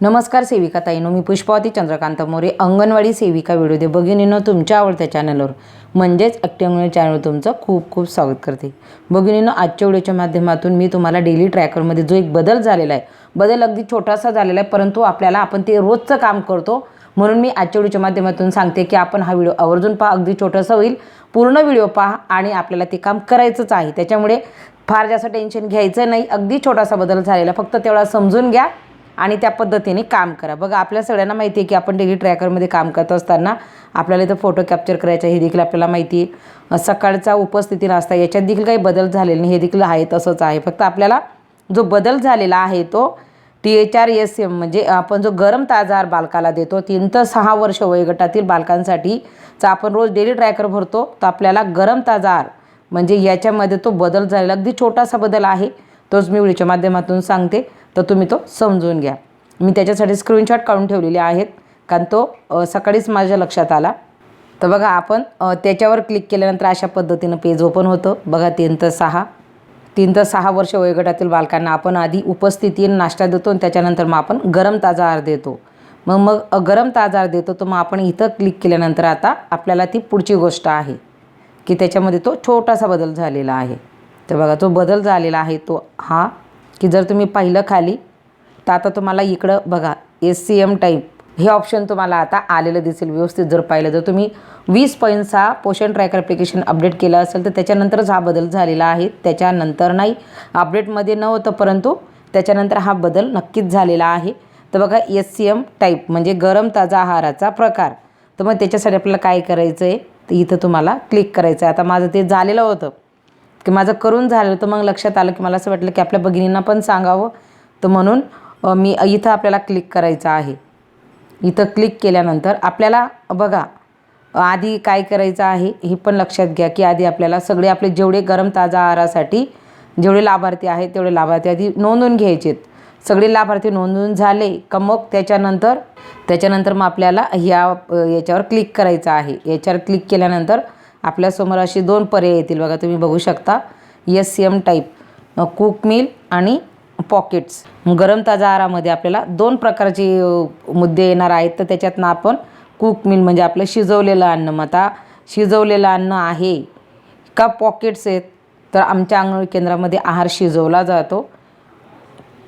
नमस्कार सेविका ताईनो मी पुष्पावती चंद्रकांत मोरे अंगणवाडी सेविका व्हिडिओ दे भगिनीनं तुमच्या आवडत्या चॅनलवर म्हणजेच ॲक्टिव्ह अंगणवाडी चॅनलवर तुमचं खूप खूप स्वागत करते. भगिनीनं आजच्या व्हिडिओच्या माध्यमातून मी तुम्हाला डेली ट्रॅकरमध्ये जो एक बदल झालेला आहे बदल अगदी छोटासा झालेला आहे परंतु आपल्याला आपण ते रोजचं काम करतो. म्हणून मी आजच्या व्हिडिओच्या माध्यमातून सांगते की आपण हा व्हिडिओ आवर्जून पहा अगदी छोटासा होईल. पूर्ण व्हिडिओ पहा आणि आपल्याला ते काम करायचंच आहे. त्याच्यामुळे फार जास्त टेन्शन घ्यायचं नाही. अगदी छोटासा बदल झालेला फक्त तेवढा समजून घ्या. आणि त्या पद्धतीने काम करा. बघा आपल्या सगळ्यांना माहिती आहे की आपण डेली ट्रॅकरमध्ये काम करत असताना आपल्याला इथं फोटो कॅप्चर करायचा हे देखील आपल्याला माहिती आहे. सकाळचा उपस्थिती नसता याच्यात देखील काही बदल झालेले नाही. हे देखील आहे तसंच आहे. फक्त आपल्याला जो बदल झालेला आहे तो T H R S M म्हणजे आपण जो गरम ताजा आहार बालकाला देतो तीन तर सहा वर्ष वयोगटातील बालकांसाठीचा आपण रोज डेली ट्रॅकर भरतो तर आपल्याला गरम ताजा आहार म्हणजे याच्यामध्ये तो बदल झालेला अगदी छोटासा बदल आहे. तोच मी व्हिडिओच्या माध्यमातून सांगते. तर तुम्ही तो समजून घ्या. मी त्याच्यासाठी स्क्रीनशॉट काढून ठेवलेले आहेत. कारण तो सकाळीच माझ्या लक्षात आला. तर बघा आपण त्याच्यावर क्लिक केल्यानंतर अशा पद्धतीनं पेज ओपन होतं. बघा तीन तर सहा. तीन तर सहा वर्ष वयोगटातील बालकांना आपण आधी उपस्थिती नाश्ता देतो आणि त्याच्यानंतर मग आपण गरम ताजा आहार देतो. मग मग गरम ताजा आहार देतो तर मग आपण इथं क्लिक केल्यानंतर आता आपल्याला ती पुढची गोष्ट आहे. की त्याच्यामध्ये तो छोटासा बदल झालेला आहे. तर बघा तो बदल झालेला आहे तो हा की जर तुम्ही पाहिलं खाली तर आता तुम्हाला इकडं बघा एस सी एम टाईप हे ऑप्शन तुम्हाला आता आलेलं दिसेल व्यवस्थित जर पाहिलं जर तुम्ही वीस पॉईंटचा पोषण ट्रॅकर ॲप्लिकेशन अपडेट केलं असेल तर त्याच्यानंतरच हा बदल झालेला आहे. त्याच्यानंतर नाही अपडेटमध्ये नव्हतं परंतु त्याच्यानंतर हा बदल नक्कीच झालेला आहे. तर बघा एस सी एम टाईप म्हणजे गरम ताजा आहाराचा प्रकार. तर मग त्याच्यासाठी आपल्याला काय करायचं आहे तर इथं तुम्हाला क्लिक करायचं आहे आता माझं ते झालेलं होतं. की माझं करून झालं तर मग लक्षात आलं की मला असं वाटलं की आपल्या भगिनींना पण सांगावं. तर म्हणून मी इथं आपल्याला क्लिक करायचं आहे. इथं क्लिक केल्यानंतर आपल्याला बघा आधी काय करायचं आहे हे पण लक्षात घ्या की आधी आपल्याला सगळे आपले जेवढे गरम ताजा आहारासाठी जेवढे लाभार्थी आहेत तेवढे लाभार्थी आधी नोंदवून घ्यायचेत. सगळे लाभार्थी नोंदवून झाले का मग त्याच्यानंतर त्याच्यानंतर मग आपल्याला ह्या याच्यावर क्लिक करायचं आहे. याच्यावर क्लिक केल्यानंतर आपल्यासमोर अशी दोन पर्याय येतील बघा तुम्ही बघू शकता. S M type cook mill आणि पॉकेट्स गरम ताजा आहारामध्ये आपल्याला दोन प्रकारचे मुद्दे येणार आहेत. तर त्याच्यातनं आपण कुक मिल म्हणजे आपलं शिजवलेलं अन्न मग आता शिजवलेलं अन्न आहे का पॉकेट्स आहेत? तर आमच्या अंगणवाडी केंद्रामध्ये आहार शिजवला जातो.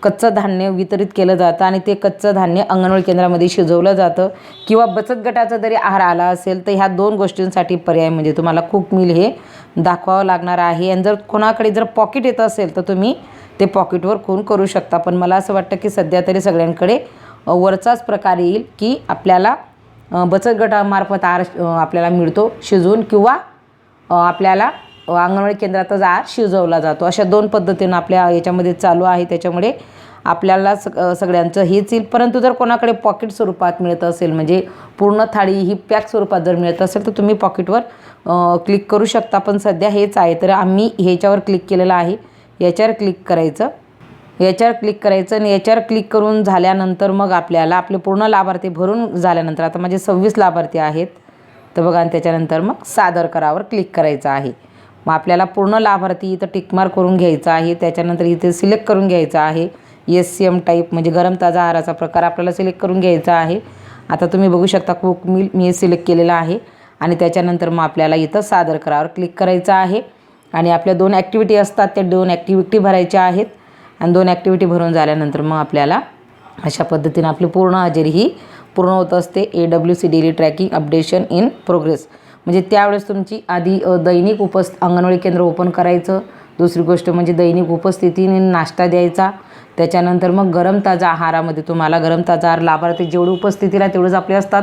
कच्चं धान्य वितरित केलं जातं आणि ते कच्चं धान्य अंगणवाडी केंद्रामध्ये शिजवलं जातं किंवा बचत गटाचा जरी आहार आला असेल तर ह्या दोन गोष्टींसाठी पर्याय म्हणजे तुम्हाला कुक मिल हे दाखवावं लागणार आहे. आणि जर कोणाकडे जर पॉकेट येत असेल तर तुम्ही ते पॉकेटवर खून करू शकता. पण मला असं वाटतं की सध्या तरी सगळ्यांकडे वरचाच प्रकार येईल की आपल्याला बचत गटामार्फत आहार आपल्याला मिळतो शिजवून किंवा आपल्याला अंगणवाडी केंद्रातच आहार शिजवला जातो अशा दोन पद्धतीनं आपल्या याच्यामध्ये चालू आहे. त्याच्यामुळे आपल्याला सग सगळ्यांचं हेच येईल. परंतु जर कोणाकडे पॉकेट स्वरूपात मिळत असेल म्हणजे पूर्ण थाळी ही पॅक स्वरूपात जर मिळत असेल तर तुम्ही पॉकेटवर क्लिक करू शकता. पण सध्या हेच आहे. तर आम्ही ह्याच्यावर क्लिक केलेलं आहे. याच्यावर क्लिक करायचं. याच्यावर क्लिक करायचं आणि याच्यावर क्लिक करून झाल्यानंतर मग आपल्याला आपले पूर्ण लाभार्थी भरून झाल्यानंतर आता माझे सव्वीस लाभार्थी आहेत. तर बघा आणि त्याच्यानंतर मग सादर करावर क्लिक करायचं आहे. मग आपल्याला पूर्ण लाभार्थी इथं टिकमार करून घ्यायचा आहे. त्याच्यानंतर इथे सिलेक्ट करून घ्यायचं आहे. एस सी एम टाईप म्हणजे गरम ताजा आहाराचा प्रकार आपल्याला सिलेक्ट करून घ्यायचा आहे. आता तुम्ही बघू शकता कुक मिल मी सिलेक्ट केलेलं आहे. आणि त्याच्यानंतर मग आपल्याला इथं सादर करावर क्लिक करायचं आहे. आणि आपल्या दोन ॲक्टिव्हिटी असतात त्या दोन ॲक्टिव्हिटी भरायच्या आहेत. आणि दोन ॲक्टिव्हिटी भरून झाल्यानंतर मग आपल्याला अशा पद्धतीनं आपली पूर्ण हजेरी ही पूर्ण होत असते. A W C daily tracking updation in progress म्हणजे त्यावेळेस तुमची आधी दैनिक उपस् अंगणवाडी केंद्र ओपन करायचं. दुसरी गोष्ट म्हणजे दैनिक उपस्थितीने नाश्ता द्यायचा. त्याच्यानंतर मग गरम ताजा आहारामध्ये तुम्हाला गरम ताजा आहार लाभार्थी जेवढी उपस्थितीला तेवढेच आपले असतात.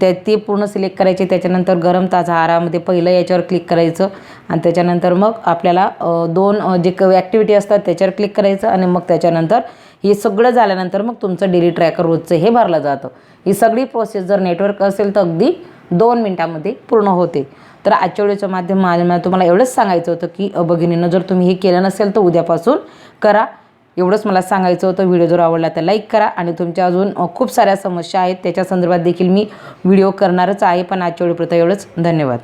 त्या ते पूर्ण सिलेक्ट करायचे. त्याच्यानंतर गरम ताजा आहारामध्ये पहिलं याच्यावर क्लिक करायचं. आणि त्याच्यानंतर मग आपल्याला दोन जे क ॲक्टिव्हिटी असतात त्याच्यावर क्लिक करायचं. आणि मग त्याच्यानंतर हे सगळं झाल्यानंतर मग तुमचं डेली ट्रॅकर रोजचं हे भरलं जातं. ही सगळी प्रोसेस जर नेटवर्क असेल तर अगदी दोन मिनटामध्ये पूर्ण होते. तर आजच्या वेळेच्या माध्यमात तुम्हाला एवढंच सांगायचं होतं की अभगिनीनं भगिनीनं जर तुम्ही हे केलं नसेल तर उद्यापासून करा. एवढंच मला सांगायचं होतं. व्हिडिओ जर आवडला तर लाईक करा आणि तुमच्या अजून खूप साऱ्या समस्या आहेत त्याच्या संदर्भात देखील मी व्हिडिओ करणारच आहे. पण आजच्या वेळेपर्यंत एवढंच. धन्यवाद.